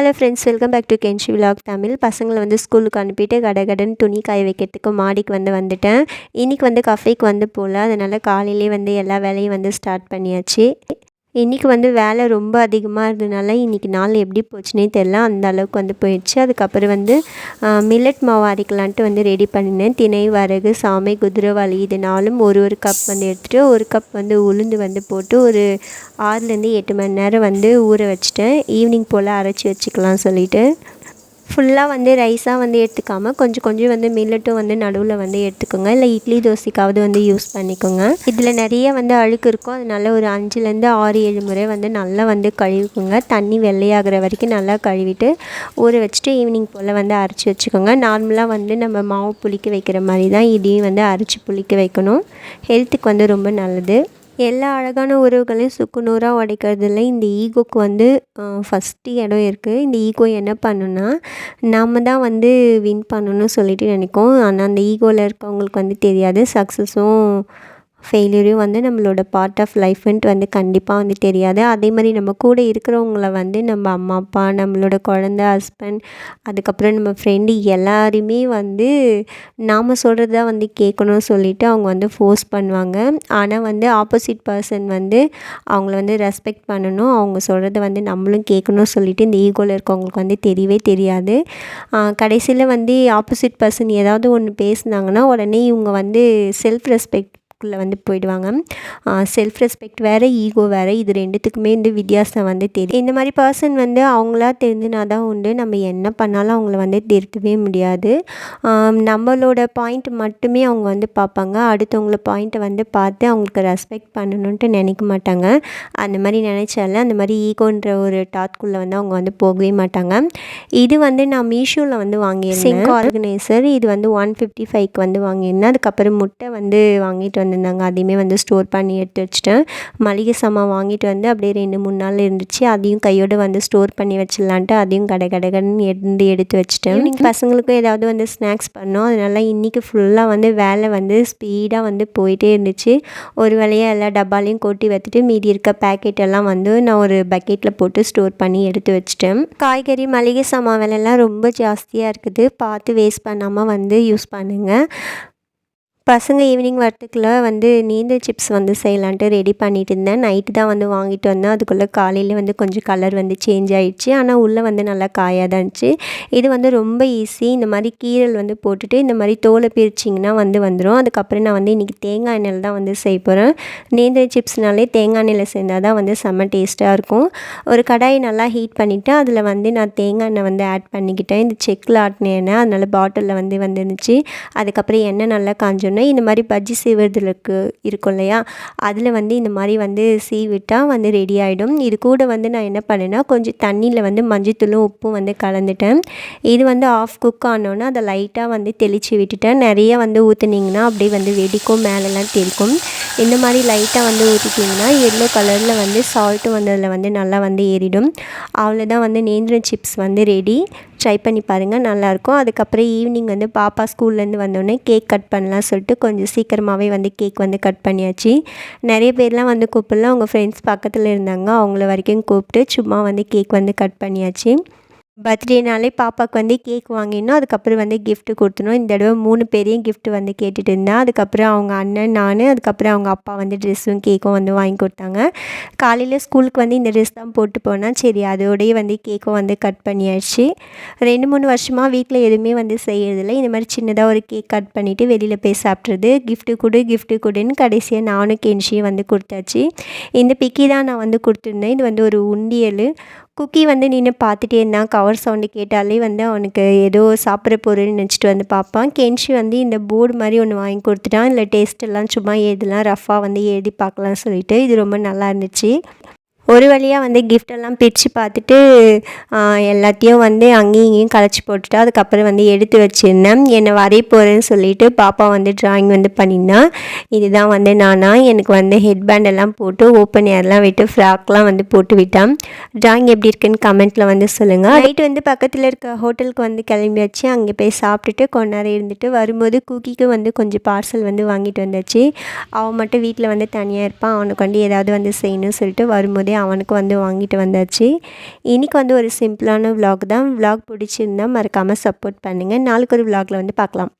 Hello friends welcome back to Kenshi vlog Tamil பசங்களை வந்து ஸ்கூலுக்கு அனுப்பிட்டு கடை கடன் துணி காய வைக்கிறதுக்கு மாடிக்கு வந்து வந்துட்டேன். இன்றைக்கி வந்து கஃபேக்கு வந்து போகல. அதனால் காலையிலே வந்து எல்லா வேலையும் வந்து ஸ்டார்ட் பண்ணியாச்சு. இன்றைக்கி வந்து வேலை ரொம்ப அதிகமாக இருந்ததுனால இன்றைக்கி நாள் எப்படி போச்சுனே தெரில அந்த அளவுக்கு வந்து போயிடுச்சு. அதுக்கப்புறம் வந்து மில்லட் மாவு அரைக்கலான்ட்டு வந்து ரெடி பண்ணினேன். திணை வரகு சாமை குதிரைவாளி இது நாலும் ஒரு ஒரு கப் வந்து எடுத்துகிட்டு ஒரு கப் வந்து உளுந்து வந்து போட்டு ஒரு ஆறுலேருந்து எட்டு மணி நேரம் வந்து ஊற வச்சுட்டேன். ஈவினிங் போல் அரைச்சி வச்சுக்கலாம் சொல்லிவிட்டு ஃபுல்லாக வந்து ரைஸாக வந்து எடுத்துக்காமல் கொஞ்சம் கொஞ்சம் வந்து மில்லட்டும் வந்து நடுவில் வந்து எடுத்துக்கோங்க. இல்லை இட்லி தோசைக்காவது வந்து யூஸ் பண்ணிக்கோங்க. இதில் நிறைய வந்து அழுக்கு இருக்கும். அதனால ஒரு அஞ்சுலேருந்து ஆறு ஏழு முறை வந்து நல்லா வந்து கழுவிக்கோங்க. தண்ணி வெள்ளையாகிற வரைக்கும் நல்லா கழுவிட்டு ஊற வச்சுட்டு ஈவினிங் போல் வந்து அரைச்சி வச்சுக்கோங்க. நார்மலாக வந்து நம்ம மாவு புளிக்க வைக்கிற மாதிரி தான் இதையும் வந்து அரைச்சி புளிக்க வைக்கணும். ஹெல்த்துக்கு வந்து ரொம்ப நல்லது. எல்லா அழகான உறவுகளையும் சுக்குநூறாக உடைக்கிறதுல இந்த ஈகோக்கு வந்து ஃபஸ்ட்டு இடம் இருக்குது இந்த ஈகோ என்ன பண்ணுன்னா நம்ம தான் வந்து வின் பண்ணணும்னு சொல்லிட்டு நினைக்கும். ஆனால் அந்த ஈகோவில் இருக்கவங்களுக்கு வந்து தெரியாது. சக்ஸஸும் ஃபெயிலியரும் வந்து நம்மளோட பார்ட் ஆஃப் லைஃப்ன்ட்டு வந்து கண்டிப்பாக வந்து தெரியாது. அதே மாதிரி நம்ம கூட இருக்கிறவங்கள வந்து நம்ம அம்மா அப்பா நம்மளோட குழந்த ஹஸ்பண்ட் அதுக்கப்புறம் நம்ம ஃப்ரெண்டு எல்லாருமே வந்து நாம் சொல்கிறது தான் வந்து கேட்கணும்னு சொல்லிவிட்டு அவங்க வந்து ஃபோர்ஸ் பண்ணுவாங்க. ஆனால் வந்து ஆப்போசிட் பர்சன் வந்து அவங்கள வந்து ரெஸ்பெக்ட் பண்ணணும். அவங்க சொல்கிறத வந்து நம்மளும் கேட்கணும்னு சொல்லிவிட்டு இந்த ஈகோவில் இருக்கவங்களுக்கு வந்து தெரியவே தெரியாது. கடைசியில் வந்து ஆப்போசிட் பர்சன் ஏதாவது ஒன்று பேசுனாங்கன்னா உடனே இவங்க வந்து செல்ஃப் ரெஸ்பெக்ட் குள்ளே வந்து போயிடுவாங்க. செல்ஃப் ரெஸ்பெக்ட் வேறு ஈகோ வேறு இது ரெண்டுத்துக்குமே வந்து வித்தியாசம் வந்து தெரியும். இந்த மாதிரி பர்சன் வந்து அவங்களா தெரிஞ்சுனா தான் உண்டு. நம்ம என்ன பண்ணாலும் அவங்கள வந்து திருத்தவே முடியாது. நம்மளோட பாயிண்ட் மட்டுமே அவங்க வந்து பார்ப்பாங்க. அடுத்தவங்கள பாயிண்ட்டை வந்து பார்த்து அவங்களுக்கு ரெஸ்பெக்ட் பண்ணணுன்ட்டு நினைக்க மாட்டாங்க. அந்த மாதிரி நினச்சால அந்த மாதிரி ஈகோன்ற ஒரு டாட்குள்ளே வந்து அவங்க வந்து போகவே மாட்டாங்க. இது வந்து நான் மீஷோவில் வந்து வாங்கியிருந்தேன். சிங்க் ஆர்கனைசர் இது வந்து ஒன் ஃபிஃப்டி ஃபைவ்க்கு வந்து வாங்கியிருந்தேன். அதுக்கப்புறம் முட்டை வந்து வாங்கிட்டு வந்து வந்திருந்தாங்க அதையுமே வந்து ஸ்டோர் பண்ணி எடுத்து வச்சுட்டேன். மளிகை சாமான் வாங்கிட்டு வந்து அப்படியே ரெண்டு மூணு நாள் இருந்துச்சு. அதையும் கையோடு வந்து ஸ்டோர் பண்ணி வச்சிடலான்ட்டு அதையும் கடை கடைகன்னு எடுத்து எடுத்து வச்சுட்டேன். இன்னைக்கு பசங்களுக்கும் ஏதாவது வந்து ஸ்நாக்ஸ் பண்ணோம் அதனால இன்றைக்கி ஃபுல்லாக வந்து வேலை வந்து ஸ்பீடாக வந்து போயிட்டே இருந்துச்சு. ஒரு வேலையாக எல்லா டப்பாலையும் கொட்டி வச்சுட்டு மீதி இருக்க பேக்கெட் எல்லாம் வந்து நான் ஒரு பக்கெட்டில் போட்டு ஸ்டோர் பண்ணி எடுத்து வச்சிட்டேன். காய்கறி மளிகை சாமான் விலைலாம் ரொம்ப ஜாஸ்தியாக இருக்குது. பார்த்து வேஸ்ட் பண்ணாமல் வந்து யூஸ் பண்ணுங்கள் பசங்க ஈவினிங் வரத்துக்குள்ள வந்து நீந்தல் சிப்ஸ் வந்து செய்யலான்ட்டு ரெடி பண்ணிட்டு இருந்தேன். நைட்டு தான் வந்து வாங்கிட்டு வந்தேன். அதுக்குள்ளே காலையில் வந்து கொஞ்சம் கலர் வந்து சேஞ்ச் ஆகிடுச்சு ஆனால் உள்ளே வந்து நல்லா காயாக தான் இருந்துச்சு. இது வந்து ரொம்ப ஈஸி இந்த மாதிரி கீரல் வந்து போட்டுட்டு இந்த மாதிரி தோலை பிரிச்சிங்கன்னா வந்து வந்துடும் அதுக்கப்புறம் நான் வந்து இன்றைக்கி தேங்காய் எண்ணெயில் தான் வந்து செய்ய போகிறேன் நீந்தல் சிப்ஸ்னாலே தேங்காய் எண்ணெயில் சேர்ந்தால் தான் வந்து செம்ம டேஸ்ட்டாக இருக்கும். ஒரு கடாயை நல்லா ஹீட் பண்ணிவிட்டு அதில் வந்து நான் தேங்காய் எண்ணெய் வந்து ஆட் பண்ணிக்கிட்டேன். இந்த செக்கில் ஆட்டின எண்ணெய் அதனால் பாட்டிலில் வந்து வந்துருந்துச்சு. அதுக்கப்புறம் எண்ணெய் நல்லா காஞ்சோன்னே சொன்னேன் இந்த மாதிரி பஜ்ஜி செய்வதற்கு இருக்கும் இல்லையா? அதில் வந்து இந்த மாதிரி வந்து சீவிட்டால் வந்து ரெடி ஆகிடும் இது கூட வந்து நான் என்ன பண்ணேன்னா கொஞ்சம் தண்ணியில் வந்து மஞ்சத்தூளும் உப்பும் வந்து கலந்துட்டேன். இது வந்து ஆஃப் குக் ஆனோன்னா அதை லைட்டாக வந்து தெளித்து விட்டுட்டேன். நிறைய வந்து ஊற்றுனீங்கன்னா அப்படியே வந்து வெடிக்கும் மேலெலாம் தெரிக்கும் இந்த மாதிரி லைட்டாக வந்து ஊற்றிட்டிங்கன்னா எல்லோ கலரில் வந்து சால்ட்டும் வந்து அதில் வந்து நல்லா வந்து ஏறிடும். அவ்வளோதான் வந்து நேந்திரம் சிப்ஸ் வந்து ரெடி ட்ரை பண்ணி பாருங்கள் நல்லாயிருக்கும். அதுக்கப்புறம் ஈவினிங் வந்து பாப்பா ஸ்கூல்லேருந்து வந்தோடனே கேக் கட் பண்ணலாம் சொல்லிட்டு கொஞ்சம் சீக்கிரமாகவே வந்து கேக் வந்து கட் பண்ணியாச்சு. நிறைய பேர்லாம் வந்து கூப்பிடலாம் அவங்க ஃப்ரெண்ட்ஸ் பக்கத்தில் இருந்தாங்க. அவங்கள வரைக்கும் கூப்பிட்டு சும்மா வந்து கேக் வந்து கட் பண்ணியாச்சு. பர்த்டேனாலே பாப்பாவுக்கு வந்து கேக் வாங்கிடணும். அதுக்கப்புறம் வந்து கிஃப்ட்டு கொடுத்துணும் இந்த தடவை மூணு பேரையும் கிஃப்ட்டு வந்து கேட்டுட்டு இருந்தேன் அதுக்கப்புறம் அவங்க அண்ணன் நான் அதுக்கப்புறம் அவங்க அப்பா வந்து ட்ரெஸ்ஸும் கேக்கும் வந்து வாங்கி கொடுத்தாங்க. காலையில் ஸ்கூலுக்கு வந்து இந்த ட்ரெஸ் தான் போட்டு போனால் சரி அதோடய வந்து கேக்கும் வந்து கட் பண்ணியாச்சு. ரெண்டு மூணு வருஷமாக வீட்டில் எதுவுமே வந்து செய்யறதில்ல. இந்த மாதிரி சின்னதாக ஒரு கேக் கட் பண்ணிவிட்டு வெளியில் போய் சாப்பிட்றது. கிஃப்ட்டு கொடு கிஃப்ட்டு கொடுன்னு கடைசியாக நானும் கென்ஷியும் வந்து கொடுத்தாச்சு. இந்த பிக்கி தான் நான் வந்து கொடுத்துருந்தேன். இது வந்து ஒரு உண்டியல். குக்கி வந்து நின்று பார்த்துட்டே இருந்தான். கவர் சவுண்டு கேட்டாலே வந்து அவனுக்கு ஏதோ சாப்பிட்ற பொருள்னு நினச்சிட்டு வந்து பார்ப்பான். கென்ஷி வந்து இந்த போர்டு மாதிரி ஒன்று வாங்கி கொடுத்துட்டான். இல்லை டேஸ்ட் எல்லாம் சும்மா எதுலாம் ரஃபாக வந்து எழுதி பார்க்கலாம் சொல்லிட்டு. இது ரொம்ப நல்லா இருந்துச்சு. ஒரு வழியாக வந்து கிஃப்டெல்லாம் பிரித்து பார்த்துட்டு எல்லாத்தையும் வந்து அங்கேயும் இங்கேயும் கலைச்சி போட்டுட்டு அதுக்கப்புறம் வந்து எடுத்து வச்சுருந்தேன். என்னை வரைய போகிறேன்னு சொல்லிட்டு பாப்பா வந்து ட்ராயிங் வந்து பண்ணியிருந்தான் இதுதான் வந்து நானா. எனக்கு வந்து ஹெட் பேண்டெல்லாம் போட்டு ஓப்பன் ஏர்லாம் விட்டு ஃப்ராக்லாம் வந்து போட்டு விட்டான். ட்ராயிங் எப்படி இருக்குன்னு கமெண்ட்டில் வந்து சொல்லுங்கள் நைட்டு வந்து பக்கத்தில் இருக்க ஹோட்டலுக்கு வந்து கிளம்பியாச்சு. அங்கே போய் சாப்பிட்டுட்டு கொஞ்ச நேரம் இருந்துட்டு வரும்போது குக்கிக்கு வந்து கொஞ்சம் பார்சல் வந்து வாங்கிட்டு வந்தாச்சு. அவன் மட்டும் வீட்டில் வந்து தனியாக இருப்பான். அவனுக்கு வந்து ஏதாவது வந்து செய்யணும்னு சொல்லிட்டு வரும்போதே அவனுக்கு வந்து வாங்கிட்டு வந்தாச்சு. இன்றைக்கி வந்து ஒரு சிம்பிளான விலாக் தான். விலாக் பிடிச்சிருந்தா மறக்காமல் சப்போர்ட் பண்ணுங்கள் நாளைக்கு ஒரு விலாகில் வந்து பார்க்கலாம்.